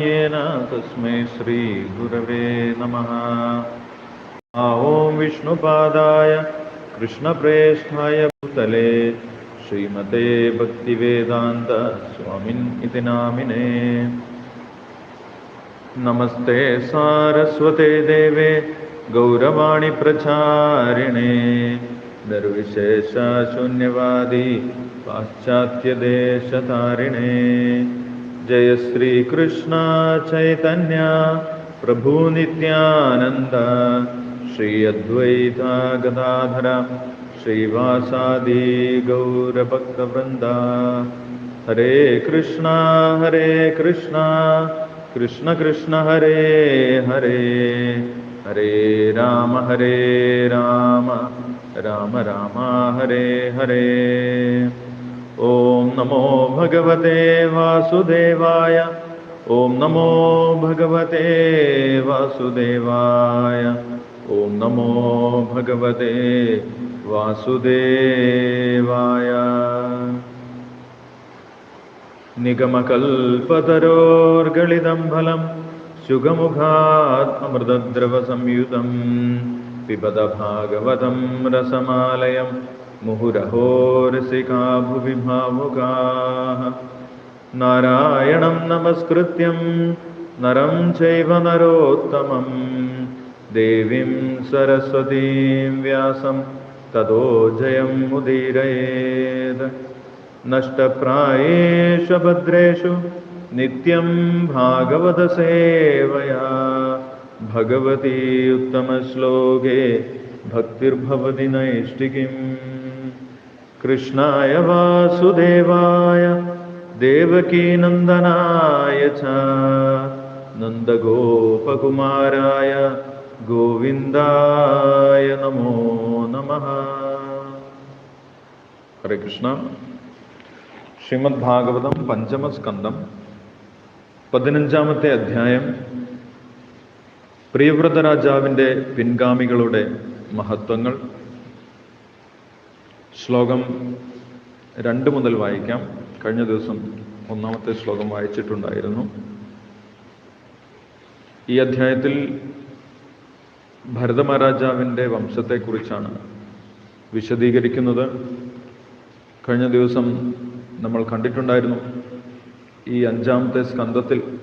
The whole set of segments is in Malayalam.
येन तस्मै श्रीगुरवे नमः आ ॐ विष्णुपादाय कृष्णप्रेष्ठाय भूतले श्रीमते भक्तिवेदान्त स्वामिन् इति नामिने नमस्ते सारस्वते देवे गौरवाणि प्रचारिणे निर्विशेषशून्यवादी पाश्चात्यदेशतारिणे जय श्रीकृष्ण चैतन्य प्रभु नित्यानन्द श्री अद्वैता गदाधर श्रीवासादि गौरभक्तवृन्द। हरे कृष्णा हरे कृष्णा कृष्ण कृष्ण हरे हरे। हरे राम हरे राम राम राम हरे हरे ഓം നമോ ഭഗവതേ വാസുദേവായ ഓം നമോ ഭഗവതേ വാസുദേവായ ഓം നമോ ഭഗവതേ വാസുദേവായ. നിഗമകൽപതരോർഗളിതം ഫലം ശുഖമുഖാത് അമൃതദ്രവസംയുതം പിബത ഭാഗവതം രസമാലയം मुहुरहो रसिका भुवि भावुकाः नारायणं नमस्कृत्यं नरं चैव नरोत्तमं देवीं सरस्वतीं व्यासं ततो जयम् उदीरयेत् नष्टप्रायेषु भद्रेषु नित्यं भागवतसेवया भगवती उत्तमश्लोके भक्तिर्भवति नैष्टिकीम् കൃഷ്ണായ വാസുദേവായ ദേവകീനന്ദനായ നന്ദഗോപകുമാരായ ഗോവിന്ദായ നമോ നമ. ഹരേ കൃഷ്ണ. ശ്രീമദ് ഭാഗവതം പഞ്ചമസ്കന്ധം പതിനഞ്ചാമത്തെ അധ്യായം. പ്രിയവ്രത രാജാവിന്റെ പിൻഗാമികളുടെ മഹത്വങ്ങൾ. ശ്ലോകം രണ്ട് മുതൽ വായിക്കാം. കഴിഞ്ഞ ദിവസം ഒന്നാമത്തെ ശ്ലോകം വായിച്ചിട്ടുണ്ടായിരുന്നു. ഈ അധ്യായത്തിൽ ഭരതമഹാരാജാവിന്റെ വംശത്തെക്കുറിച്ചാണ് വിശദീകരിക്കുന്നത്. കഴിഞ്ഞ ദിവസം നമ്മൾ കണ്ടിട്ടുണ്ടായിരുന്നു ഈ അഞ്ചാമത്തെ സ്കന്ധത്തിൽ.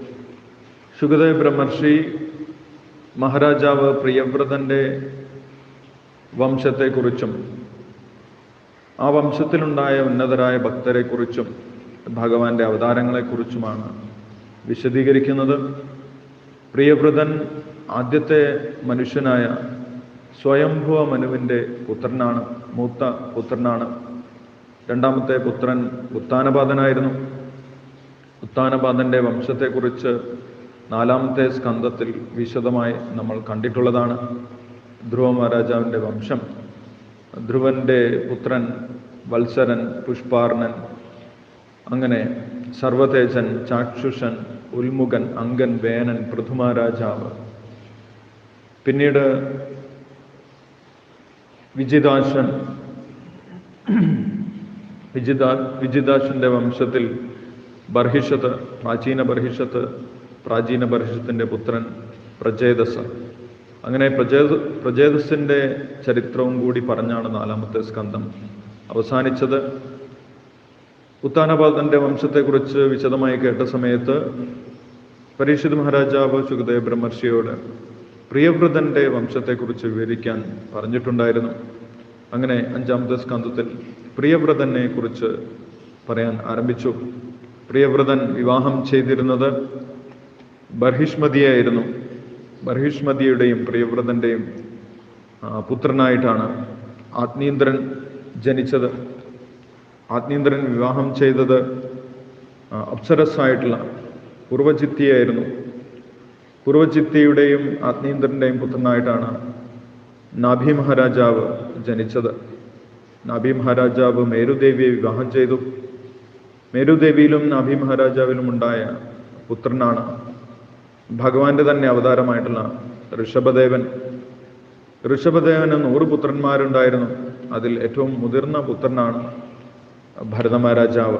ശുഗദേവ് ബ്രഹ്മർഷി മഹാരാജാവ് പ്രിയവ്രതന്റെ വംശത്തെക്കുറിച്ചും ആ വംശത്തിലുണ്ടായ ഉന്നതരായ ഭക്തരെക്കുറിച്ചും ഭഗവാന്റെ അവതാരങ്ങളെക്കുറിച്ചുമാണ് വിശദീകരിക്കുന്നത്. പ്രിയവ്രതൻ ആദ്യത്തെ മനുഷ്യനായ സ്വയംഭുവ മനുവിന്റെ പുത്രനാണ് മൂത്ത പുത്രനാണ്. രണ്ടാമത്തെ പുത്രൻ ഉത്താനപാതനായിരുന്നു ഉത്താനപാതന്റെ വംശത്തെക്കുറിച്ച് നാലാമത്തെ സ്കന്ധത്തിൽ വിശദമായി നമ്മൾ കണ്ടിട്ടുള്ളതാണ്. ധ്രുവ മഹാരാജാവിന്റെ വംശം ധ്രുവന്റെ പുത്രൻ വത്സരൻ പുഷ്പാർണൻ അങ്ങനെ സർവതേജൻ ചാക്ഷുഷൻ ഉൽമുഖൻ അങ്കൻ വേനൻ പൃഥുമാരാജാവ് പിന്നീട് വിജിതാശൻ. വിജിതാ വിജിതാശന്റെ വംശത്തിൽ ബർഹിഷത്ത് പ്രാചീന ബർഹിഷത്ത് പ്രാചീന ബർഹിഷത്തിന്റെ പുത്രൻ പ്രജേതസ് അങ്ങനെ പ്രജേത പ്രജേതസിന്റെ ചരിത്രവും കൂടി പറഞ്ഞാണ് നാലാമത്തെ സ്കന്ധം അവസാനിച്ചത്. ഉത്താനപാദന്റെ വംശത്തെക്കുറിച്ച് വിശദമായി കേട്ട സമയത്ത് പരീക്ഷിത് മഹാരാജാവ് സുഖദേവ് ബ്രഹ്മർഷിയോട് പ്രിയവ്രതന്റെ വംശത്തെക്കുറിച്ച് വിവരിക്കാൻ പറഞ്ഞിട്ടുണ്ടായിരുന്നു. അങ്ങനെ അഞ്ചാമത്തെ സ്കന്ധത്തിൽ പ്രിയവ്രതനെ കുറിച്ച് പറയാൻ ആരംഭിച്ചു. പ്രിയവ്രതൻ വിവാഹം ചെയ്തിരുന്നത് ബർഹിഷ്മതിയായിരുന്നു. ബർഹിഷ്മതിയുടെയും പ്രിയവ്രതന്റെയും പുത്രനായിട്ടാണ് ആത്മീന്ദ്രൻ ജനിച്ചത്. ആത്മീന്ദ്രൻ വിവാഹം ചെയ്തത് അപ്സരസായിട്ടുള്ള പൂർവചിത്തിയായിരുന്നു പൂർവചിത്തിയുടെയും ആത്മീന്ദ്രന്റെയും പുത്രനായിട്ടാണ് നാഭി മഹാരാജാവ് ജനിച്ചത്. നാഭി മഹാരാജാവ് മേരുദേവിയെ വിവാഹം ചെയ്തു. മേരുദേവിയിലും നാഭി മഹാരാജാവിലും ഉണ്ടായ പുത്രനാണ് ഭഗവാന്റെ തന്നെ അവതാരമായിട്ടുള്ള ഋഷഭദേവൻ. ഋഷഭദേവന് നൂറ് പുത്രന്മാരുണ്ടായിരുന്നു. അതിൽ ഏറ്റവും മുതിർന്ന പുത്രനാണ് ഭരതമഹാരാജാവ്.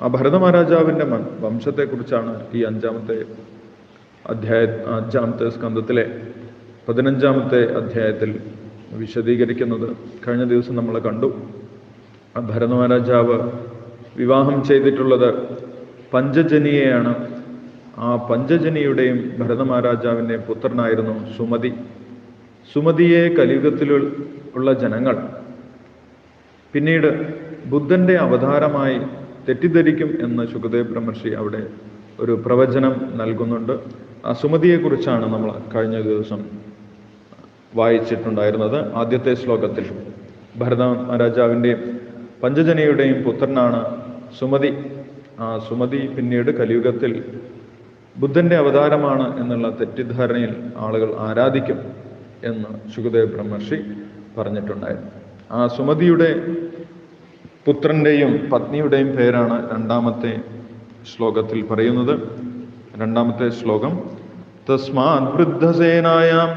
ആ ഭരതമഹാരാജാവിന്റെ വംശത്തെക്കുറിച്ചാണ് ഈ അഞ്ചാമത്തെ അധ്യായ അഞ്ചാമത്തെ സ്കന്ധത്തിലെ പതിനഞ്ചാമത്തെ അധ്യായത്തിൽ വിശദീകരിക്കുന്നത്. കഴിഞ്ഞ ദിവസം നമ്മൾ കണ്ടു. ആ ഭരതമഹാരാജാവ് വിവാഹം ചെയ്തിട്ടുള്ളത് പഞ്ചജനിയെയാണ്. ആ പഞ്ചജനിയുടെയും ഭരതമഹാരാജാവിന്റെ പുത്രനായിരുന്നു സുമതി. സുമതിയെ കലിയുഗത്തിൽ ഉള്ള ജനങ്ങൾ. പിന്നീട് ബുദ്ധന്റെ അവതാരമായി തെറ്റിദ്ധരിക്കും എന്ന് സുഖദേവ് ബ്രഹ്മർഷി അവിടെ ഒരു പ്രവചനം നൽകുന്നുണ്ട്. ആ സുമതിയെക്കുറിച്ചാണ് നമ്മൾ കഴിഞ്ഞ ദിവസം വായിച്ചിട്ടുണ്ടായിരുന്നത്. ആദ്യത്തെ ശ്ലോകത്തിൽ ഭരത മഹാരാജാവിന്റെയും പഞ്ചജനയുടെയും പുത്രനാണ് സുമതി. ആ സുമതി പിന്നീട് കലിയുഗത്തിൽ ബുദ്ധന്റെ അവതാരമാണ് എന്നുള്ള തെറ്റിദ്ധാരണയിൽ ആളുകൾ ആരാധിക്കും എന്ന് സുഖദേവ് ബ്രഹ്മർഷി പറഞ്ഞിട്ടുണ്ടായിരുന്നു. ആ സുമതിയുടെ പുത്രന്റെയും പത്നിയുടെയും പേരാണ് രണ്ടാമത്തെ ശ്ലോകത്തിൽ പറയുന്നത്. രണ്ടാമത്തെ ശ്ലോകം തസ്മാൻ വൃദ്ധസേനായാം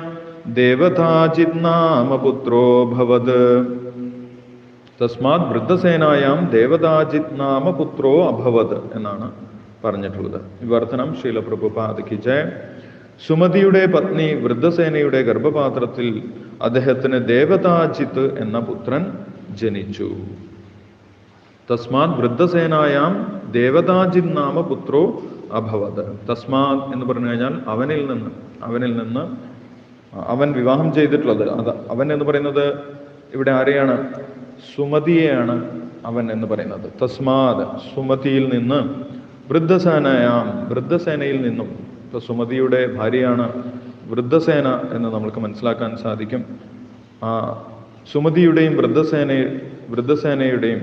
ദേവതാചിത് നാമപുത്രോ ഭവത് തസ്മാത് വൃദ്ധസേനായാം ദേവതാജിത് നാമപുത്രോ അഭവത് എന്നാണ് പറഞ്ഞിട്ടുള്ളത്. വിവർത്തനം ശീലപ്രഭുപാദയ്ക്ക് ജയ. സുമതിയുടെ പത്നി വൃദ്ധസേനയുടെ ഗർഭപാത്രത്തിൽ അദ്ദേഹത്തിന് ദേവതാജിത്ത് എന്ന പുത്രൻ ജനിച്ചു. തസ്മാത് വൃദ്ധസേനായാം ദേവതാജിത് നാമ പുത്രോ അഭവത്. തസ്മാത് എന്ന് പറഞ്ഞു കഴിഞ്ഞാൽ അവനിൽ നിന്ന് അവനിൽ നിന്ന് അവൻ വിവാഹം ചെയ്തിട്ടുള്ളത്. അത് അവൻ എന്ന് പറയുന്നത് ഇവിടെ ആരെയാണ്? സുമതിയെയാണ് അവൻ എന്ന് പറയുന്നത്. തസ്മാത് സുമതിയിൽ നിന്ന് വൃദ്ധസേനയാം. വൃദ്ധസേനയിൽ നിന്നും ഇപ്പൊ സുമതിയുടെ ഭാര്യയാണ് വൃദ്ധസേന എന്ന് നമുക്ക് മനസ്സിലാക്കാൻ സാധിക്കും. ആ സുമതിയുടെയും വൃദ്ധസേന വൃദ്ധസേനയുടെയും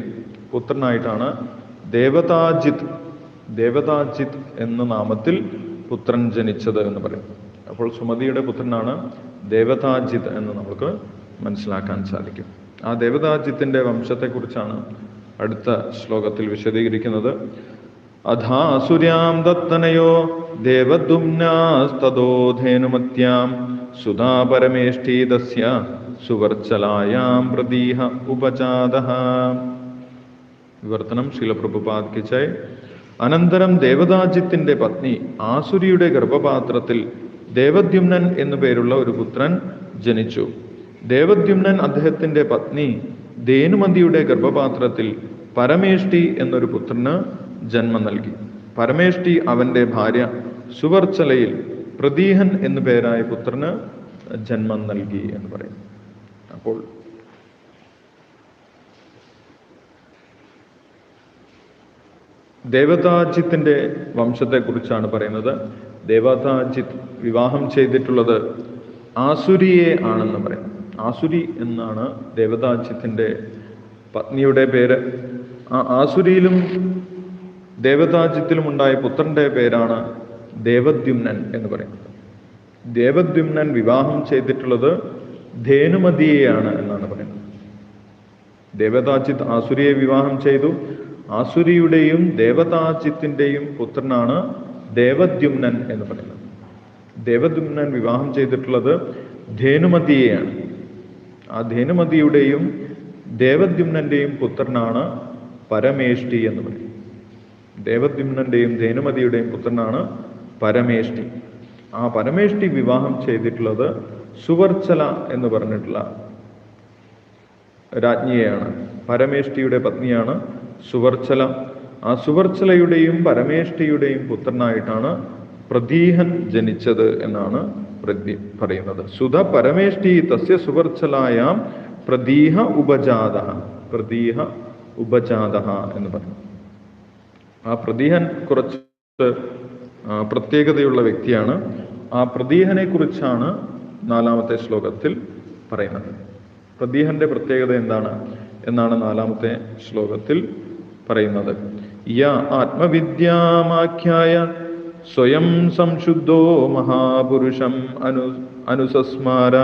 പുത്രനായിട്ടാണ് ദേവതാജിത് ദേവതാജിത് എന്ന നാമത്തിൽ പുത്രൻ ജനിച്ചത് എന്ന് പറയും. അപ്പോൾ സുമതിയുടെ പുത്രനാണ് ദേവതാജിത് എന്ന് നമുക്ക് മനസ്സിലാക്കാൻ സാധിക്കും. ആ ദേവതാജിത്തിന്റെ വംശത്തെക്കുറിച്ചാണ് അടുത്ത ശ്ലോകത്തിൽ വിശദീകരിക്കുന്നത്. അധാസുര്യാം ദത്തനയോ ദേവദുംനാസ്തദോധേനുമത്യാം സുധാ പരമേഷ്ടീതസ്യ സുവർച്ചലായാം പ്രതീഹ ഉപചാദ വിവർത്തനം ശീലപ്രഭുപാദിച്ചായി അനന്തരം ദേവദാജിത്തിന്റെ പത്നി ആസുരിയുടെ ഗർഭപാത്രത്തിൽ ദേവദ്യുമ്നൻ എന്നു പേരുള്ള ഒരു പുത്രൻ ജനിച്ചു. ദേവദ്യുമ്നൻ അദ്ദേഹത്തിന്റെ പത്നി ധേനുമതിയുടെ ഗർഭപാത്രത്തിൽ പരമേഷ്ടി എന്നൊരു പുത്രന് ജന്മം നൽകി. പരമേഷ്ടി അവന്റെ ഭാര്യ സുവർച്ചലയിൽ പ്രതീഹൻ എന്നു പേരായ പുത്രന് ജന്മം നൽകി എന്ന് പറയും. അപ്പോൾ ദേവതാജിത്തിന്റെ വംശത്തെക്കുറിച്ചാണ് പറയുന്നത്. ദേവതാജിത്ത് വിവാഹം ചെയ്തിട്ടുള്ളത് ആസുരിയെ ആണെന്ന് പറയും. ആസുരി എന്നാണ് ദേവതാജിത്തിന്റെ പത്നിയുടെ പേര്. ആ ആസുരിയിലും ദേവതാജിത്തിലും ഉണ്ടായ പുത്രന്റെ പേരാണ് ദേവദ്യുമ്നൻ എന്ന് പറയുന്നത്. ദേവദ്യുമ്നൻ വിവാഹം ചെയ്തിട്ടുള്ളത് ധേനുമതിയെയാണ് എന്നാണ് പറയുന്നത്. ദേവതാജിത്ത് ആസുരിയെ വിവാഹം ചെയ്തു. ആസുരിയുടെയും ദേവതാജിത്തിന്റെയും പുത്രനാണ് ദേവദ്യുമ്നൻ എന്ന് പറയുന്നത്. ദേവദ്യുമ്നൻ വിവാഹം ചെയ്തിട്ടുള്ളത് ധേനുമതിയെയാണ്. ആ ധേനുമതിയുടെയും ദേവദ്യുമ്നന്റെയും പുത്രനാണ് പരമേഷ്ടി എന്ന് പറയും ദേവദ്യുമ്നന്റെയും ധേനുമതിയുടെയും പുത്രനാണ് പരമേഷ്ടി. ആ പരമേഷ്ടി വിവാഹം ചെയ്തിട്ടുള്ളത് സുവർച്ചല എന്ന് പറഞ്ഞിട്ടുള്ള രാജ്ഞിയെയാണ്. പരമേഷ്ടിയുടെ പത്നിയാണ് സുവർച്ചല ആ സുവർച്ചലയുടെയും പരമേഷ്ടിയുടെയും പുത്രനായിട്ടാണ് പ്രതീഹൻ ജനിച്ചത് എന്നാണ് പ്രതി പറയുന്നത്. സുധ പരമേഷ്ടി തസ്യ സുവർച്ചലായാം പ്രതീഹ ഉപജാത പ്രതീഹ ഉപജാത എന്ന് പറഞ്ഞു. ആ പ്രതീഹൻ കുറച്ച് പ്രത്യേകതയുള്ള വ്യക്തിയാണ്. ആ പ്രതീഹനെ കുറിച്ചാണ് നാലാമത്തെ ശ്ലോകത്തിൽ പറയുന്നത്. പ്രതീഹന്റെ പ്രത്യേകത എന്താണ് എന്നാണ് നാലാമത്തെ ശ്ലോകത്തിൽ പറയുന്നത്. യ ആത്മവിദ്യാമാഖ്യായ സ്വയം സംശുദ്ധോ മഹാപുരുഷം അനു അനുസസ്മാര.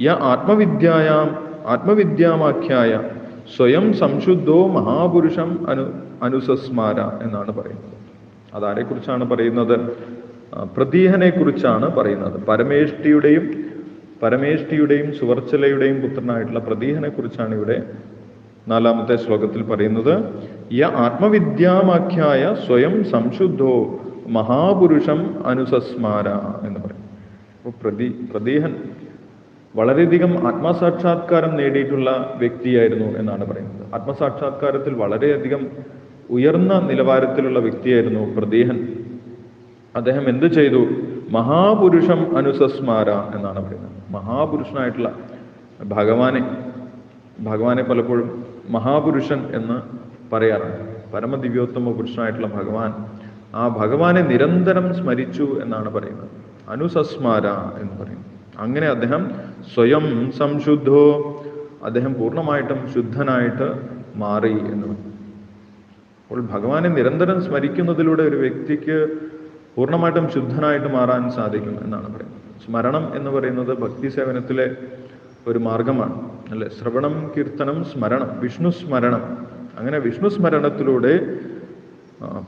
യ ആത്മവിദ്യായാം ആത്മവിദ്യാമാഖ്യായ സ്വയം സംശുദ്ധോ മഹാപുരുഷം അനു അനുസസ്മാര എന്നാണ് പറയുന്നത്. അതാരെ കുറിച്ചാണ് പറയുന്നത്? പ്രതീഹനെ കുറിച്ചാണ് പറയുന്നത്. പരമേഷ്ടിയുടെയും പരമേഷ്ടിയുടെയും സുവർച്ചലയുടെയും പുത്രനായിട്ടുള്ള പ്രതീഹനെ കുറിച്ചാണ് ഇവിടെ നാലാമത്തെ ശ്ലോകത്തിൽ പറയുന്നത്. യ ആത്മവിദ്യാമാഖ്യായ സ്വയം സംശുദ്ധോ മഹാപുരുഷം അനുസസ്മാര എന്ന് പറയും. അപ്പോൾ പ്രതി പ്രതീഹൻ വളരെയധികം ആത്മസാക്ഷാത്കാരം നേടിയിട്ടുള്ള വ്യക്തിയായിരുന്നു എന്നാണ് പറയുന്നത്. ആത്മസാക്ഷാത്കാരത്തിൽ വളരെയധികം ഉയർന്ന നിലവാരത്തിലുള്ള വ്യക്തിയായിരുന്നു പ്രദേഹൻ. അദ്ദേഹം എന്ത് ചെയ്തു? മഹാപുരുഷം അനുസസ്മാര എന്നാണ് പറയുന്നത്. മഹാപുരുഷനായിട്ടുള്ള ഭഗവാനെ ഭഗവാനെ പലപ്പോഴും മഹാപുരുഷൻ എന്ന് പറയാറുണ്ട്. പരമദിവ്യോത്തമ പുരുഷനായിട്ടുള്ള ഭഗവാൻ ആ ഭഗവാനെ നിരന്തരം സ്മരിച്ചു എന്നാണ് പറയുന്നത്. അനുസസ്മാര എന്ന് പറയുന്നു അങ്ങനെ അദ്ദേഹം സ്വയം സംശുദ്ധോ അദ്ദേഹം പൂർണമായിട്ടും ശുദ്ധനായിട്ട് മാറി എന്ന് അപ്പോൾ ഭഗവാനെ നിരന്തരം സ്മരിക്കുന്നതിലൂടെ ഒരു വ്യക്തിക്ക് പൂർണമായിട്ടും ശുദ്ധനായിട്ട് മാറാൻ സാധിക്കും എന്നാണ് പറയുന്നത്. സ്മരണം എന്ന് പറയുന്നത് ഭക്തി സേവനത്തിലെ ഒരു മാർഗമാണ്. അല്ലെ? ശ്രവണം കീർത്തനം സ്മരണം വിഷ്ണു സ്മരണം. അങ്ങനെ വിഷ്ണു സ്മരണത്തിലൂടെ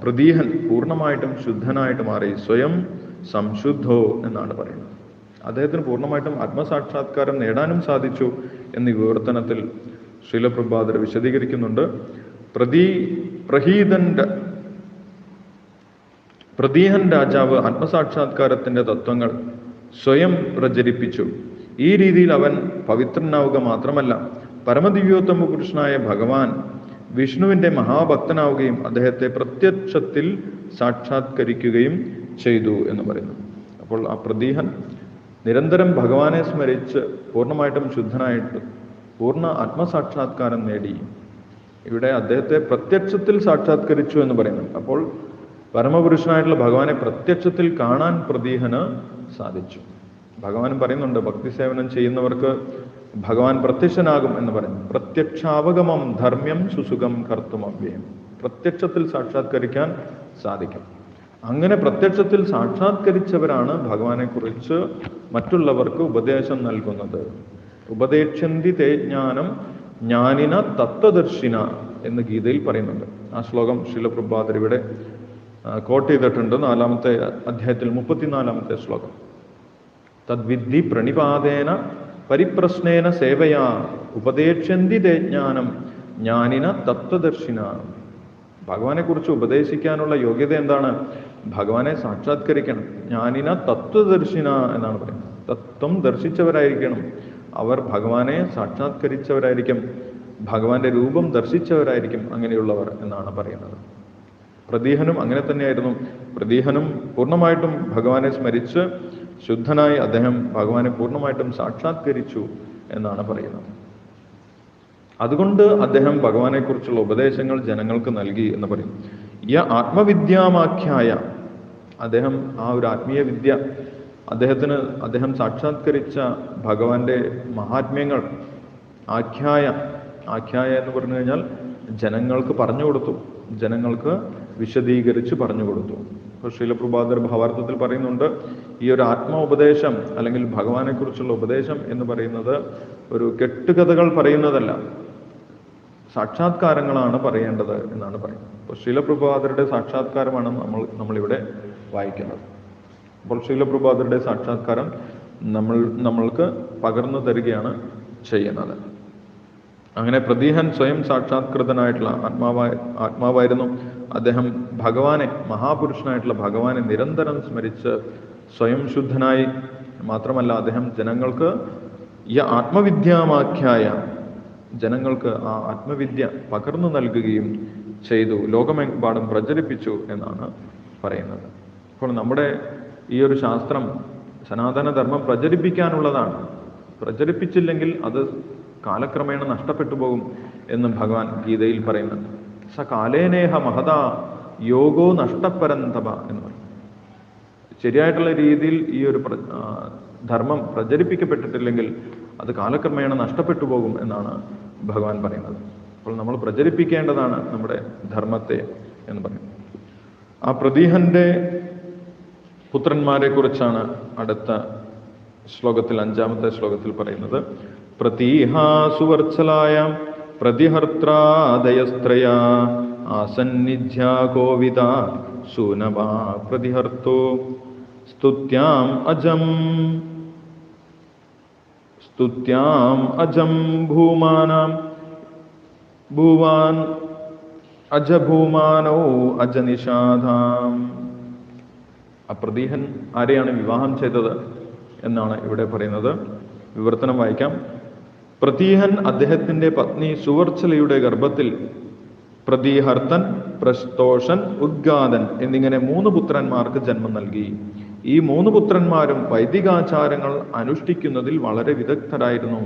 പ്രതീഹൻ പൂർണമായിട്ടും ശുദ്ധനായിട്ട് മാറി സ്വയം സംശുദ്ധോ എന്നാണ് പറയുന്നത്. അദ്ദേഹത്തിന് പൂർണമായിട്ടും ആത്മസാക്ഷാത്കാരം നേടാനും സാധിച്ചു എന്ന വിവർത്തനത്തിൽ ശീലപ്രഭാതർ വിശദീകരിക്കുന്നുണ്ട്. പ്രതി പ്രഹീതൻ പ്രതീഹൻ രാജാവ് ആത്മസാക്ഷാത്കാരത്തിന്റെ തത്വങ്ങൾ സ്വയം പ്രചരിപ്പിച്ചു. ഈ രീതിയിൽ അവൻ പവിത്രനാവുക മാത്രമല്ല പരമദിവ്യോത്തമ പുരുഷനായ ഭഗവാൻ വിഷ്ണുവിന്റെ മഹാഭക്തനാവുകയും അദ്ദേഹത്തെ പ്രത്യക്ഷത്തിൽ സാക്ഷാത്കരിക്കുകയും ചെയ്തു എന്ന് പറയുന്നു. അപ്പോൾ ആ പ്രതീഹൻ നിരന്തരം ഭഗവാനെ സ്മരിച്ച് പൂർണമായിട്ടും ശുദ്ധനായിട്ട് പൂർണ ആത്മസാക്ഷാത്കാരം നേടി. ഇവിടെ അദ്ദേഹത്തെ പ്രത്യക്ഷത്തിൽ സാക്ഷാത്കരിച്ചു എന്ന് പറയുന്നു. അപ്പോൾ പരമപുരുഷനായിട്ടുള്ള ഭഗവാനെ പ്രത്യക്ഷത്തിൽ കാണാൻ പ്രതീഹന് സാധിച്ചു. ഭഗവാൻ പറയുന്നുണ്ട് ഭക്തി സേവനം ചെയ്യുന്നവർക്ക് ഭഗവാൻ പ്രത്യക്ഷനാകും എന്ന് പറയുന്നു. പ്രത്യക്ഷാവഗമം ധർമ്മ്യം സുസുഖം കർത്തുമവ്യം പ്രത്യക്ഷത്തിൽ സാക്ഷാത്കരിക്കാൻ സാധിക്കും. അങ്ങനെ പ്രത്യക്ഷത്തിൽ സാക്ഷാത്കരിച്ചവരാണ് ഭഗവാനെ കുറിച്ച് മറ്റുള്ളവർക്ക് ഉപദേശം നൽകുന്നത്. ഉപദേശന്തി തേ ജ്ഞാനം ജ്ഞാനിന തത്വദർശിന എന്ന് ഗീതയിൽ പറയുന്നുണ്ട്. ആ ശ്ലോകം ശിലപ്രഭാതർ ഇവിടെ കോട്ട് ചെയ്തിട്ടുണ്ട് നാലാമത്തെ അധ്യായത്തിൽ മുപ്പത്തിനാലാമത്തെ ശ്ലോകം. തദ്വിദ്ധി പ്രണിപാതേന പരിപ്രശ്നേന സേവയാ ഉപദേശന്തി തേ ജ്ഞാനം ജ്ഞാനിന തത്വദർശിന. ഭഗവാനെ കുറിച്ച് ഉപദേശിക്കാനുള്ള യോഗ്യത എന്താണ്? ഭഗവാനെ സാക്ഷാത്കരിക്കണം. ജ്ഞാനിന തത്വദർശിന എന്നാണ് പറയുന്നത്. തത്വം ദർശിച്ചവരായിരിക്കണം. അവർ ഭഗവാനെ സാക്ഷാത്കരിച്ചവരായിരിക്കും. ഭഗവാന്റെ രൂപം ദർശിച്ചവരായിരിക്കും അങ്ങനെയുള്ളവർ എന്നാണ് പറയുന്നത്. പ്രതീഹനും അങ്ങനെ തന്നെയായിരുന്നു. പ്രതീഹനും പൂർണമായിട്ടും ഭഗവാനെ സ്മരിച്ച് ശുദ്ധനായി അദ്ദേഹം ഭഗവാനെ പൂർണമായിട്ടും സാക്ഷാത്കരിച്ചു എന്നാണ് പറയുന്നത്. അതുകൊണ്ട് അദ്ദേഹം ഭഗവാനെ കുറിച്ചുള്ള ഉപദേശങ്ങൾ ജനങ്ങൾക്ക് നൽകി എന്ന് പറയും. യ ആത്മവിദ്യാമാഖ്യായ അദ്ദേഹം ആ ഒരു ആത്മീയ വിദ്യ അദ്ദേഹത്തിന് അദ്ദേഹം സാക്ഷാത്കരിച്ച ഭഗവാന്റെ മഹാത്മ്യങ്ങൾ ആഖ്യായ ആഖ്യായ എന്ന് പറഞ്ഞു കഴിഞ്ഞാൽ ജനങ്ങൾക്ക് പറഞ്ഞു കൊടുത്തു. ജനങ്ങൾക്ക് വിശദീകരിച്ച് പറഞ്ഞു കൊടുത്തു. ഇപ്പോൾ ശീലപ്രഭാതർ ഭാവാർത്ഥത്തിൽ പറയുന്നുണ്ട് ഈ ഒരു ആത്മോപദേശം അല്ലെങ്കിൽ ഭഗവാനെ കുറിച്ചുള്ള ഉപദേശം എന്ന് പറയുന്നത് ഒരു കെട്ടുകഥകൾ പറയുന്നതല്ല. സാക്ഷാത്കാരങ്ങളാണ് പറയേണ്ടത് എന്നാണ് പറയുന്നത്. അപ്പോൾ ശീലപ്രഭാതരുടെ സാക്ഷാത്കാരമാണ് നമ്മൾ നമ്മളിവിടെ വായിക്കുന്നത്. അപ്പോൾ ശീലപ്രഭാതരുടെ സാക്ഷാത്കാരം നമ്മൾ നമ്മൾക്ക് പകർന്നു തരികയാണ് ചെയ്യുന്നത്. അങ്ങനെ പ്രതീഹൻ സ്വയം സാക്ഷാത്കൃതനായിട്ടുള്ള ആത്മാവായ ആത്മാവായിരുന്നു. അദ്ദേഹം ഭഗവാനെ മഹാപുരുഷനായിട്ടുള്ള ഭഗവാനെ നിരന്തരം സ്മരിച്ച് സ്വയം ശുദ്ധനായി. മാത്രമല്ല അദ്ദേഹം ജനങ്ങൾക്ക് ഈ ആത്മവിദ്യാമാഖ്യായ ജനങ്ങൾക്ക് ആ ആത്മവിദ്യ പകർന്നു നൽകുകയും ചെയ്തു. ലോകമെമ്പാടും പ്രചരിപ്പിച്ചു എന്നാണ് പറയുന്നത്. അപ്പോൾ നമ്മുടെ ഈ ഒരു ശാസ്ത്രം സനാതനധർമ്മം പ്രചരിപ്പിക്കാനുള്ളതാണ്. പ്രചരിപ്പിച്ചില്ലെങ്കിൽ അത് കാലക്രമേണ നഷ്ടപ്പെട്ടു പോകും എന്ന് ഭഗവാൻ ഗീതയിൽ പറയുന്നുണ്ട്. സ കാലേനേഹ മഹത യോഗോ നഷ്ടപരന്തപ എന്ന് പറയും. ശരിയായിട്ടുള്ള രീതിയിൽ ഈ ഒരു ധർമ്മം പ്രചരിപ്പിക്കപ്പെട്ടിട്ടില്ലെങ്കിൽ അത് കാലക്രമേണ നഷ്ടപ്പെട്ടു പോകും എന്നാണ് ഭഗവാൻ പറയുന്നത്. അപ്പോൾ നമ്മൾ പ്രചരിപ്പിക്കേണ്ടതാണ് നമ്മുടെ ധർമ്മത്തെ എന്ന് പറയും ആ പ്രതീഹന്റെ പുത്രന്മാരെ കുറിച്ചാണ് അടുത്ത ശ്ലോകത്തിൽ അഞ്ചാമത്തെ ശ്ലോകത്തിൽ പറയുന്നത്. പ്രതീഹാസുവർച്ചലായ പ്രതിഹർത്താദയസ്ത്രയ ആസന്നിധ്യ കോവിത സൂനവാ പ്രതിഹർത്തോ സ്തുത്യാം അജം. സ്തുത്യാം അജം ഭൂമാനാം. ഭൂവാൻ അജഭൂമാനോ അജനിഷാധാം. അപ്രതീഹൻ ആരെയാണ് വിവാഹം ചെയ്തത് എന്നാണ് ഇവിടെ പറയുന്നത്. വിവർത്തനം വായിക്കാം. പ്രതീഹൻ അദ്ദേഹത്തിന്റെ പത്നി സുവർച്ചലയുടെ ഗർഭത്തിൽ പ്രതീഹർത്തൻ പ്രസ്തോഷൻ ഉദ്ഗാതൻ എന്നിങ്ങനെ മൂന്ന് പുത്രന്മാർക്ക് ജന്മം നൽകി. ഈ മൂന്ന് പുത്രന്മാരും വൈദികാചാരങ്ങൾ അനുഷ്ഠിക്കുന്നതിൽ വളരെ വിദഗ്ധരായിരുന്നു.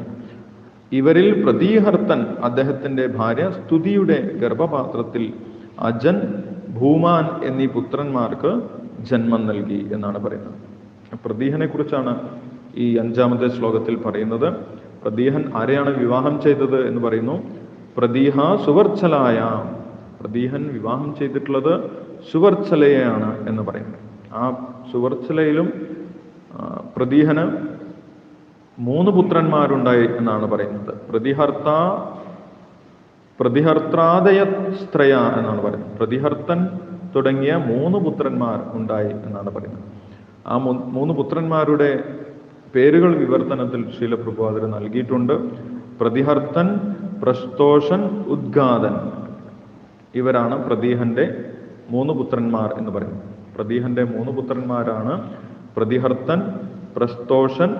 ഇവരിൽ പ്രതീഹർത്തൻ അദ്ദേഹത്തിന്റെ ഭാര്യ സ്തുതിയുടെ ഗർഭപാത്രത്തിൽ അജൻ ഭൂമാൻ എന്നീ പുത്രന്മാർക്ക് ജന്മം നൽകി എന്നാണ് പറയുന്നത്. പ്രതീഹനെ കുറിച്ചാണ് ഈ അഞ്ചാമത്തെ ശ്ലോകത്തിൽ പറയുന്നത്. പ്രതീഹൻ ആരെയാണ് വിവാഹം ചെയ്തത് എന്ന് പറയുന്നു. പ്രതീഹ സുവർച്ചലായ പ്രതീഹൻ വിവാഹം ചെയ്തിട്ടുള്ളത് സുവർച്ചലയാണ് എന്ന് പറയുന്നത് ആ സുവർച്ചലയിലും പ്രതീഹന് മൂന്ന് പുത്രന്മാരുണ്ടായി എന്നാണ് പറയുന്നത്. പ്രതിഹർത്ത പ്രതിഹർത്താദയസ്ത്രയ എന്നാണ് പറയുന്നത്. പ്രതിഹർത്തൻ തുടങ്ങിയ മൂന്ന് പുത്രന്മാർ ഉണ്ടായി എന്നാണ് പറയുന്നത്. ആ മൂന്ന് പുത്രന്മാരുടെ പേരുകൾ വിവർത്തനത്തിൽ ശീലപ്രഭുവാദർ നൽകിയിട്ടുണ്ട്. പ്രതിഹർത്തൻ പ്രസ്തോഷൻ ഉദ്ഘാതൻ ഇവരാണ് പ്രതീഹന്റെ മൂന്ന് പുത്രന്മാർ എന്ന് പറയുന്നത്. പ്രതീഹന്റെ മൂന്ന് പുത്രന്മാരാണ് പ്രതിഹർത്തൻ പ്രസ്തോഷൻ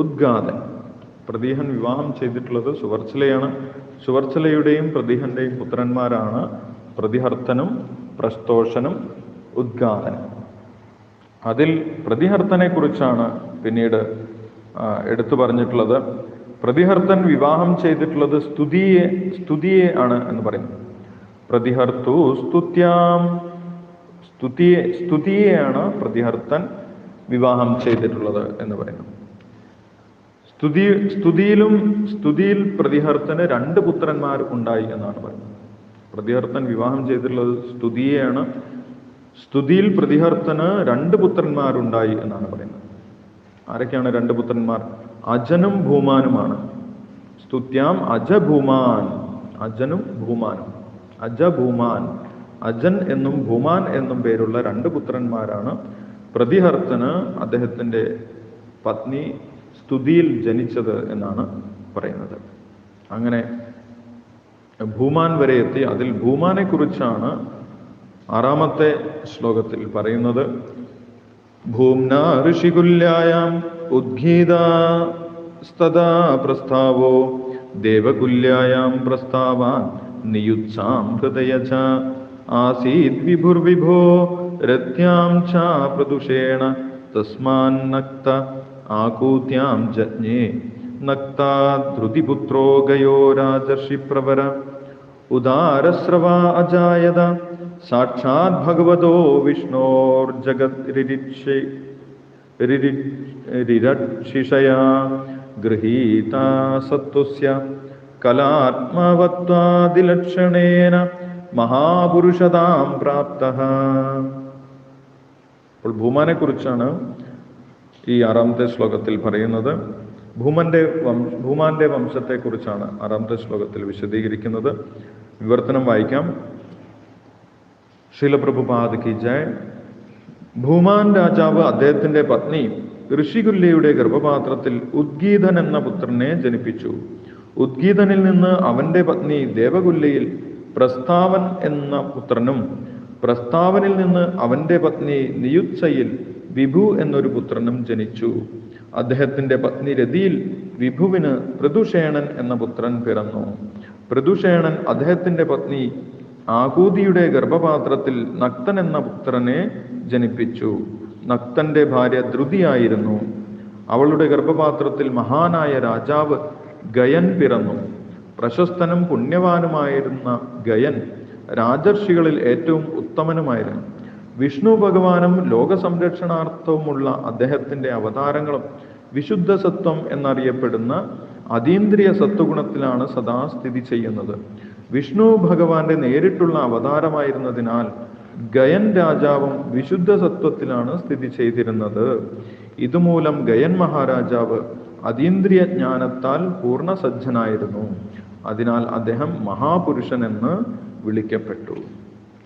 ഉദ്ഘാതൻ പ്രതീഹൻ വിവാഹം ചെയ്തിട്ടുള്ളത് സുവർച്ചലയാണ് സുവർച്ചലയുടെയും പ്രതീഹന്റെയും പുത്രന്മാരാണ് പ്രതിഹർത്തനും പ്രസ്തോഷനും ഉദ്ഘാടനം. അതിൽ പ്രതിഹർത്തനെ കുറിച്ചാണ് പിന്നീട് എടുത്തു പറഞ്ഞിട്ടുള്ളത്. പ്രതിഹർത്തൻ വിവാഹം ചെയ്തിട്ടുള്ളത് സ്തുതിയെ സ്തുതിയെ ആണ് എന്ന് പറയുന്നു. പ്രതിഹർത്തു സ്തുത്യാം. സ്തുതിയെ സ്തുതിയെയാണ് പ്രതിഹർത്തൻ വിവാഹം ചെയ്തിട്ടുള്ളത് എന്ന് പറയുന്നു. സ്തുതി സ്തുതിയിലും സ്തുതിയിൽ പ്രതിഹർത്തന് രണ്ട് പുത്രന്മാർ ഉണ്ടായി എന്നാണ് പറയുന്നത്. പ്രതിഹർത്തൻ വിവാഹം ചെയ്തിട്ടുള്ളത് സ്തുതിയെയാണ്. സ്തുതിയിൽ പ്രതിഹർത്തന് രണ്ട് പുത്രന്മാരുണ്ടായി എന്നാണ് പറയുന്നത്. ആരൊക്കെയാണ് രണ്ട് പുത്രന്മാർ? അജനും ഭൂമാനുമാണ്. സ്തുത്യാം അജഭൂമാൻ. അജനും ഭൂമാനും. അജഭൂമാൻ. അജൻ എന്നും ഭൂമാൻ എന്നും പേരുള്ള രണ്ട് പുത്രന്മാരാണ്. പ്രതിഹർത്തന് അദ്ദേഹത്തിന്റെ പത്നി സ്തുതിയിൽ ജനിച്ചത് എന്നാണ് പറയുന്നത്. അങ്ങനെ ഭൂമാൻ വരെ എത്തി. അതിൽ ഭൂമാനെ കുറിച്ചാണ് ആറാമത്തെ ശ്ലോകത്തിൽ പറയുന്നത്. ഋഷികുല്യായാം ഉദ്ഗീത സ്തദാ പ്രസ്താവോ ദേവകുല്യായാം പ്രസ്താവാൻ നിയുത്സാം ഹൃദയ ച ആസീത് വിഭുർവിഭോ രത്യാം ച പ്രദുഷേണ തസ്മാന്നക്ത ആകൂത്യാം ജജ്ഞേ നക്താ ധൃതിപുത്രോ ഗയോ രാജർഷി പ്രവര ഉദാരസ്രവാ അജായത. സാക്ഷാത് ഭഗവതോ വിഷ്ണോർജഗദ്രിരിക്ഷേ റിരക്ഷിഷയാ ഗൃഹീത സത്വസ്യ. കലാത്മവത്വാദിലക്ഷണേന മഹാപുരുഷതാം പ്രാപ്ത. അപ്പോൾ ഭൂമാനെ കുറിച്ചാണ് ഈ ആറാമത്തെ ശ്ലോകത്തിൽ പറയുന്നത്. ഭൂമന്റെ ഭൂമാന്റെ വംശത്തെ കുറിച്ചാണ് ആറാമത്തെ ശ്ലോകത്തിൽ വിശദീകരിക്കുന്നത്. വിവർത്തനം വായിക്കാം. ശീലപ്രഭുപാദ് കി ജയ്. ഭൂമാൻ രാജാവ് അദ്ദേഹത്തിന്റെ പത്നി ഋഷികുല്യയുടെ ഗർഭപാത്രത്തിൽ ഉദ്ഗീതൻ എന്ന പുത്രനെ ജനിപ്പിച്ചു. ഉദ്ഗീതനിൽ നിന്ന് അവന്റെ പത്നി ദേവകുല്യയിൽ പ്രസ്താവൻ എന്ന പുത്രനും പ്രസ്താവനിൽ നിന്ന് അവന്റെ പത്നി നിയുത്സയിൽ വിഭു എന്നൊരു പുത്രനും ജനിച്ചു. അദ്ദേഹത്തിന്റെ പത്നി രതിയിൽ വിഭുവിന് പൃഥുഷേണൻ എന്ന പുത്രൻ പിറന്നു. പൃഥുഷേണൻ അദ്ദേഹത്തിന്റെ പത്നി ആകൂതിയുടെ ഗർഭപാത്രത്തിൽ നക്തൻ എന്ന പുത്രനെ ജനിപ്പിച്ചു. നക്തന്റെ ഭാര്യ ധൃതിയായിരുന്നു. അവളുടെ ഗർഭപാത്രത്തിൽ മഹാനായ രാജാവ് ഗയൻ പിറന്നു. പ്രശസ്തനും പുണ്യവാനുമായിരുന്ന ഗയൻ രാജർഷികളിൽ ഏറ്റവും ഉത്തമനുമായിരുന്നു. വിഷ്ണു ഭഗവാനും ലോക സംരക്ഷണാർത്ഥവുമുള്ള അദ്ദേഹത്തിന്റെ അവതാരങ്ങളും വിശുദ്ധ സത്വം എന്നറിയപ്പെടുന്ന അതീന്ദ്രിയ സത്വഗുണത്തിലാണ് സദാ സ്ഥിതി ചെയ്യുന്നത്. വിഷ്ണു ഭഗവാന്റെ നേരിട്ടുള്ള അവതാരമായിരുന്നതിനാൽ ഗയൻ രാജാവും വിശുദ്ധ സത്വത്തിലാണ് സ്ഥിതി ചെയ്തിരുന്നത്. ഇതുമൂലം ഗയൻ മഹാരാജാവ് അതീന്ദ്രിയ ജ്ഞാനത്താൽ പൂർണ സജ്ജനായിരുന്നു അതിനാൽ അദ്ദേഹം മഹാപുരുഷൻ എന്ന് വിളിക്കപ്പെട്ടു.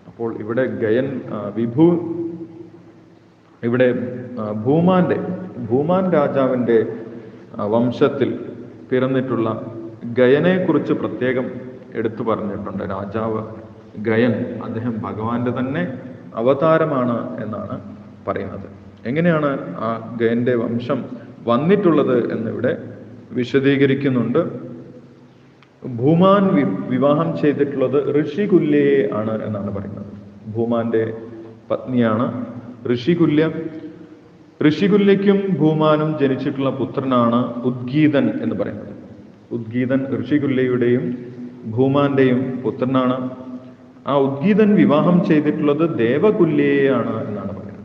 അപ്പോൾ ഇവിടെ ഗയൻ വിഭു ഇവിടെ ഭൂമാന്റെ ഭൂമാൻ രാജാവിന്റെ വംശത്തിൽ പിറന്നിട്ടുള്ള ഗയനെക്കുറിച്ച് പ്രത്യേകം എടുത്തു പറഞ്ഞിട്ടുണ്ട്. രാജാവ് ഗയൻ അദ്ദേഹം ഭഗവാന്റെ തന്നെ അവതാരമാണ് എന്നാണ് പറയുന്നത്. എങ്ങനെയാണ് ആ ഗയന്റെ വംശം വന്നിട്ടുള്ളത് എന്നിവിടെ വിശദീകരിക്കുന്നുണ്ട്. ഭൂമാൻ വിവാഹം ചെയ്തിട്ടുള്ളത് ഋഷികുല്യയെ ആണ് എന്നാണ് പറയുന്നത്. ഭൂമാന്റെ പത്നിയാണ് ഋഷികുല്യ. ഋഷികുല്യയ്ക്കും ഭൂമാനും ജനിച്ചിട്ടുള്ള പുത്രനാണ് ഉദ്ഗീതൻ എന്ന് പറയുന്നത്. ഉദ്ഗീതൻ ഋഷികുല്യയുടെയും ഭൂമാന്റെയും പുത്രനാണ്. ആ ഉദ്ഗീതൻ വിവാഹം ചെയ്തിട്ടുള്ളത് ദേവകുല്യയാണ് എന്നാണ് പറയുന്നത്.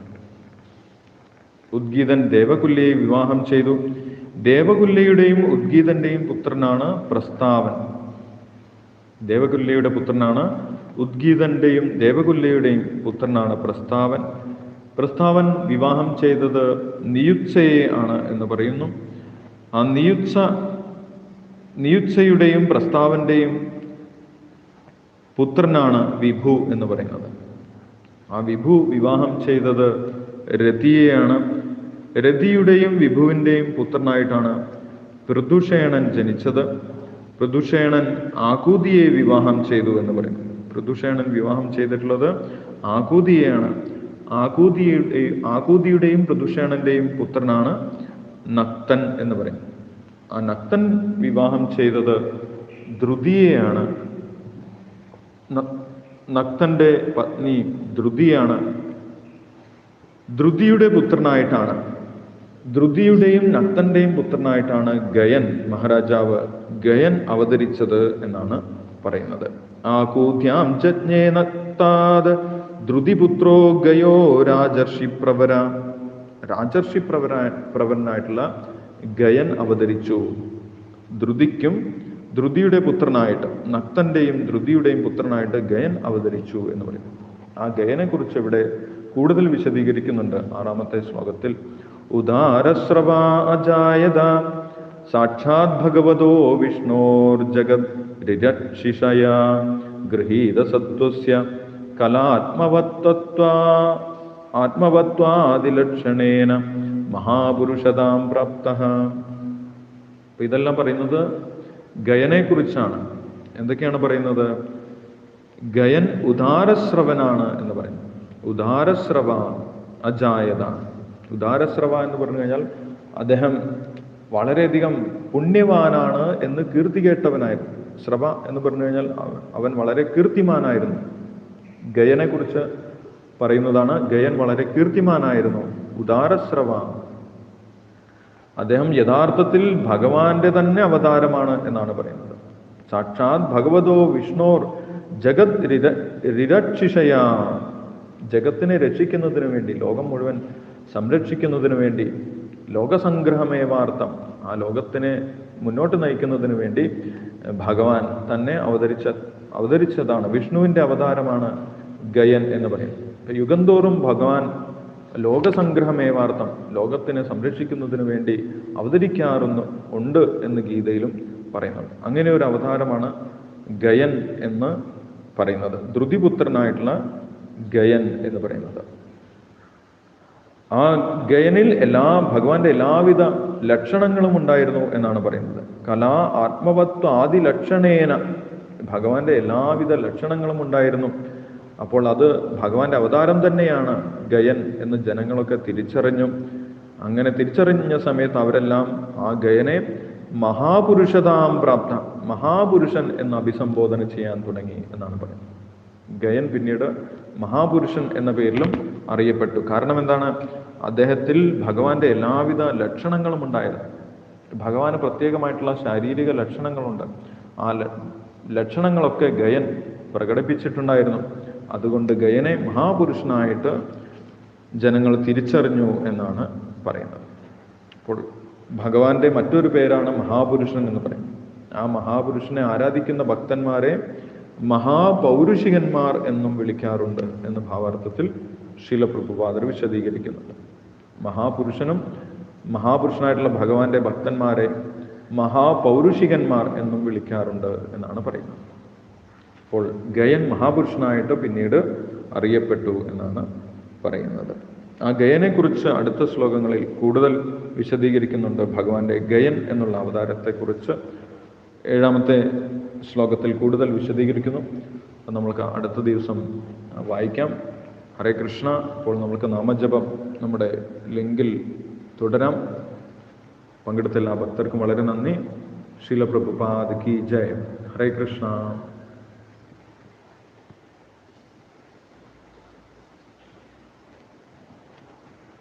ഉദ്ഗീതൻ ദേവകുല്യയെ വിവാഹം ചെയ്തു. ദേവകുല്യയുടെയും ഉദ്ഗീതന്റെയും പുത്രനാണ് പ്രസ്താവൻ. ദേവകുല്യയുടെ പുത്രനാണ് ഉദ്ഗീതന്റെയും ദേവകുല്യയുടെയും പുത്രനാണ് പ്രസ്താവൻ. പ്രസ്താവൻ വിവാഹം ചെയ്തത് നിയുത്സയെ ആണ് എന്ന് പറയുന്നു. ആ നിയുത്സ നിയുത്സയുടെയും പ്രസ്താവന്റെയും പുത്രനാണ് വിഭു എന്ന് പറയുന്നത്. ആ വിഭു വിവാഹം ചെയ്തത് രതിയെയാണ്. രതിയുടെയും വിഭുവിന്റെയും പുത്രനായിട്ടാണ് പൃഥുഷേണൻ ജനിച്ചത്. പൃഥുഷേണൻ ആകൂതിയെ വിവാഹം ചെയ്തു എന്ന് പറയുന്നു. പൃഥുഷേണൻ വിവാഹം ചെയ്തിട്ടുള്ളത് ആകൂതിയെയാണ്. ആകൂതിയുടെ ആകൂതിയുടെയും പ്രദുഷേണന്റെയും പുത്രനാണ് നക്തൻ എന്ന് പറയും. ആ നക്തൻ വിവാഹം ചെയ്തത് ധ്രുതിയെയാണ് ന- നക്തന്റെ പത്നി ധ്രുതിയാണ് ധ്രുതിയുടെ പുത്രനായിട്ടാണ്. ധ്രുതിയുടെയും നക്തന്റെയും പുത്രനായിട്ടാണ് ഗയൻ മഹാരാജാവ് ഗയൻ അവതരിച്ചത് എന്നാണ് പറയുന്നത്. ആകൂധ്യാം ജജ്ഞേ നക്താത് ധ്രുതിപുത്രോ ഗയോ രാജർഷി പ്രവര. രാജർഷി പ്രവര പ്രവരനായിട്ടുള്ള ഗയൻ അവതരിച്ചു. ധ്രുതിക്കും ധ്രുതിയുടെ പുത്രനായിട്ട് നക്തന്റെയും ധ്രുതിയുടെയും പുത്രനായിട്ട് ഗയൻ അവതരിച്ചു എന്ന് പറയും ആ ഗയനെ കുറിച്ച് ഇവിടെ കൂടുതൽ വിശദീകരിക്കുന്നുണ്ട് ആറാമത്തെ ശ്ലോകത്തിൽ. ഉദാരശ്രവ അജായത സാക്ഷാത് ഭഗവതോ വിഷ്ണോർ ജഗത് രിരക്ഷിഷയ ഗൃഹീത സത്വസ്യ. കലാത്മവത്വ ആത്മവത്വാദിലക്ഷണേന മഹാപുരുഷതാം പ്രാപ്ത. ഇതെല്ലാം പറയുന്നത് ഗയനെക്കുറിച്ചാണ്. എന്തൊക്കെയാണ് പറയുന്നത്? ഗയൻ ഉദാരശ്രവനാണ് എന്ന് പറയുന്നത് ഉദാരശ്രവ അജായത. ഉദാരശ്രവ എന്ന് പറഞ്ഞു കഴിഞ്ഞാൽ അദ്ദേഹം വളരെയധികം പുണ്യവാനാണ് എന്ന് കീർത്തി കേട്ടവനായിരുന്നു. ശ്രവ എന്ന് പറഞ്ഞു കഴിഞ്ഞാൽ അവൻ വളരെ കീർത്തിമാനായിരുന്നു. ഗയനെ കുറിച്ച് പറയുന്നതാണ് ഗയൻ വളരെ കീർത്തിമാനായിരുന്നു. ഉദാരശ്രവ. അദ്ദേഹം യഥാർത്ഥത്തിൽ ഭഗവാന്റെ തന്നെ അവതാരമാണ് എന്നാണ് പറയുന്നത്. സാക്ഷാത് ഭഗവതോ വിഷ്ണോർ ജഗത് രിര രിരക്ഷിഷയ. ജഗത്തിനെ രക്ഷിക്കുന്നതിന് വേണ്ടി ലോകം മുഴുവൻ സംരക്ഷിക്കുന്നതിന് വേണ്ടി ലോകസംഗ്രഹമേവാർത്ഥം ആ ലോകത്തിനെ മുന്നോട്ട് നയിക്കുന്നതിന് വേണ്ടി ഭഗവാൻ തന്നെ അവതരിച്ച അവതരിച്ചതാണ് വിഷ്ണുവിന്റെ അവതാരമാണ് ഗയൻ എന്ന് പറയും. യുഗന്തോറും ഭഗവാൻ ലോകസംഗ്രഹമേവാർത്ഥം ലോകത്തിനെ സംരക്ഷിക്കുന്നതിന് വേണ്ടി അവതരിക്കാറുന്നു ഉണ്ട് എന്ന് ഗീതയിലും പറയുന്നുണ്ട്. അങ്ങനെ ഒരു അവതാരമാണ് ഗയൻ എന്ന് പറയുന്നത്. ധൃതിപുത്രനായിട്ടുള്ള ഗയൻ എന്ന് പറയുന്നത്. ആ ഗയനിൽ എല്ലാ ഭഗവാന്റെ എല്ലാവിധ ലക്ഷണങ്ങളും ഉണ്ടായിരുന്നു എന്നാണ് പറയുന്നത്. കലാ ആത്മവത്വ ആദി ലക്ഷണേന ഭഗവാന്റെ എല്ലാവിധ ലക്ഷണങ്ങളും ഉണ്ടായിരുന്നു. അപ്പോൾ അത് ഭഗവാന്റെ അവതാരം തന്നെയാണ് ഗയൻ എന്ന് ജനങ്ങളൊക്കെ തിരിച്ചറിഞ്ഞു അങ്ങനെ തിരിച്ചറിഞ്ഞ സമയത്ത് അവരെല്ലാം ആ ഗയനെ മഹാപുരുഷതാം പ്രാപ്ത മഹാപുരുഷൻ എന്ന് അഭിസംബോധന ചെയ്യാൻ തുടങ്ങി എന്നാണ് പറയുന്നത്. ഗയൻ പിന്നീട് മഹാപുരുഷൻ എന്ന പേരിലും അറിയപ്പെട്ടു. കാരണം എന്താണ്? അദ്ദേഹത്തിൽ ഭഗവാന്റെ എല്ലാവിധ ലക്ഷണങ്ങളും ഉണ്ടായത്. ഭഗവാന് പ്രത്യേകമായിട്ടുള്ള ശാരീരിക ലക്ഷണങ്ങളുണ്ട്. ആ ലക്ഷണങ്ങളൊക്കെ ഗയൻ പ്രകടിപ്പിച്ചിട്ടുണ്ടായിരുന്നു. അതുകൊണ്ട് ഗയനെ മഹാപുരുഷനായിട്ട് ജനങ്ങൾ തിരിച്ചറിഞ്ഞു എന്നാണ് പറയുന്നത്. അപ്പോൾ ഭഗവാന്റെ മറ്റൊരു പേരാണ് മഹാപുരുഷൻ എന്ന് പറയുന്നത്. ആ മഹാപുരുഷനെ ആരാധിക്കുന്ന ഭക്തന്മാരെ മഹാപൗരുഷികന്മാർ എന്നും വിളിക്കാറുണ്ട് എന്ന് ഭാവാർത്ഥത്തിൽ ശീലപ്രഭുപാദർ വിശദീകരിക്കുന്നുണ്ട്. മഹാപുരുഷനും മഹാപുരുഷനായിട്ടുള്ള ഭഗവാന്റെ ഭക്തന്മാരെ മഹാപൗരുഷികന്മാർ എന്നും വിളിക്കാറുണ്ട് എന്നാണ് പറയുന്നത്. അപ്പോൾ ഗയൻ മഹാപുരുഷനായിട്ട് പിന്നീട് അറിയപ്പെട്ടു എന്നാണ് പറയുന്നത്. ആ ഗയനെക്കുറിച്ച് അടുത്ത ശ്ലോകങ്ങളിൽ കൂടുതൽ വിശദീകരിക്കുന്നുണ്ട് ഭഗവാന്റെ ഗയൻ എന്നുള്ള അവതാരത്തെക്കുറിച്ച്. ഏഴാമത്തെ ശ്ലോകത്തിൽ കൂടുതൽ വിശദീകരിക്കുന്നു. നമ്മൾക്ക് അടുത്ത ദിവസം വായിക്കാം. ഹരേ കൃഷ്ണ. ഇപ്പോൾ നമ്മൾക്ക് നാമജപം നമ്മുടെ ലിങ്കിൽ തുടരാം. പങ്കെടുത്ത എല്ലാ ഭക്തർക്കും വളരെ നന്ദി. ശീലപ്രഭുപാദ് കി ജയ്. ഹരേ കൃഷ്ണ.